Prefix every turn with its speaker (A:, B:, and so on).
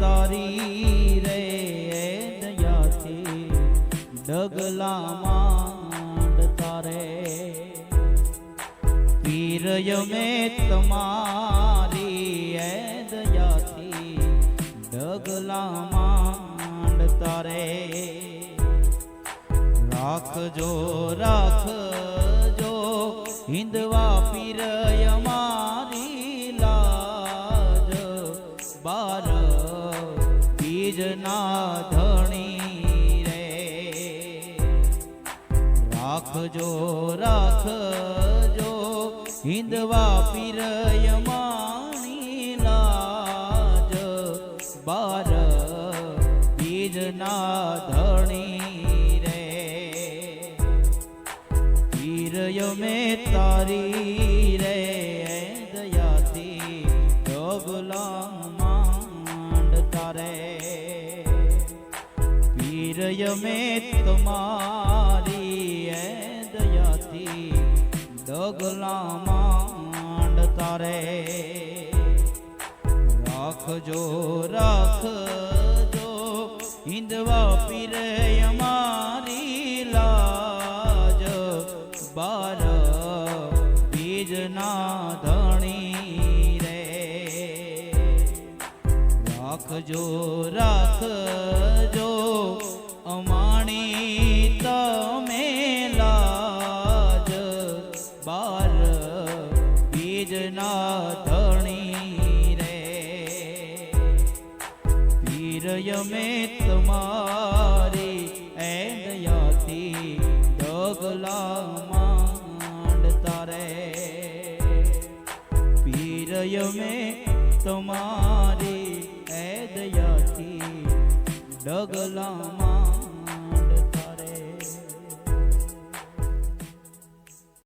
A: તારી રે દયાથી, ડગલા માંડતા રે પીર યમે તમારી એ દયાથી, ડગલા માંડતા રે રાખજો રાખજો, હિંદવા પીર બીજના ધણી રે. રાખજો રાખજો, હિંદવા પીર અમારી લાજ. બાર બીજના ધણી રે. પિરય મે તારી રે. વીરય મેં તમારી દયાથી ડગલા માંડતા રે રાખજો રાખજો હિંદવા પીરે અમારી લાજ. બાર બીજના ધણી રે. રાખજો રાખજો. ધણી રે. પીરય મે તમારી એ દયાથી ડગલા માંડતા રે. પીરય મે તમારી એ દયાથી ડગલા